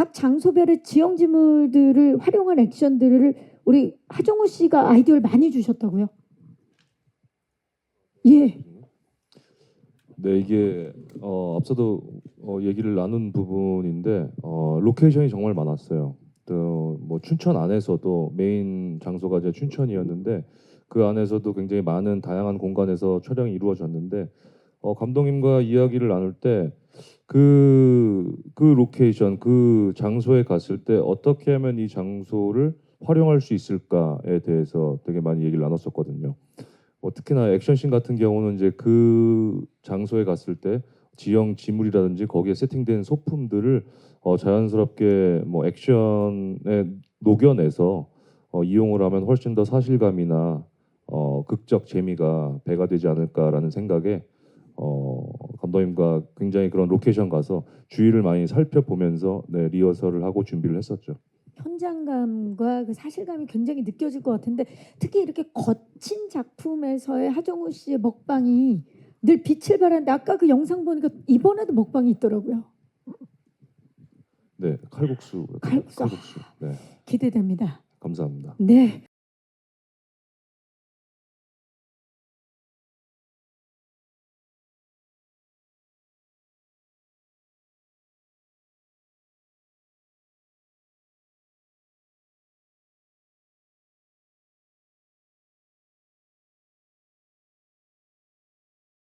각 장소별의 지형지물들을 활용한 액션들을 우리 하정우 씨가 아이디어를 많이 주셨다고요? 예. 네, 이게 어, 앞서도 어, 얘기를 나눈 부분인데 어, 로케이션이 정말 많았어요. 또 뭐 춘천 안에서도 메인 장소가 이제 춘천이었는데 그 안에서도 굉장히 많은 다양한 공간에서 촬영이 이루어졌는데 어, 감독님과 이야기를 나눌 때 그 그 로케이션 그 장소에 갔을 때 어떻게 하면 이 장소를 활용할 수 있을까에 대해서 되게 많이 얘기를 나눴었거든요. 뭐 특히나 액션씬 같은 경우는 이제 그 장소에 갔을 때 지형 지물이라든지 거기에 세팅된 소품들을 어, 자연스럽게 뭐 액션에 녹여내서 어, 이용을 하면 훨씬 더 사실감이나 어, 극적 재미가 배가 되지 않을까라는 생각에 어, 감독님과 굉장히 그런 로케이션 가서 주위를 많이 살펴보면서 네, 리허설을 하고 준비를 했었죠. 현장감과 그 사실감이 굉장히 느껴질 것 같은데 특히 이렇게 거친 작품에서의 하정우 씨의 먹방이 늘 빛을 발하는데 아까 그 영상 보니까 이번에도 먹방이 있더라고요. 네, 칼국수, 칼국수. 칼국수. 네, 기대됩니다. 감사합니다. 네.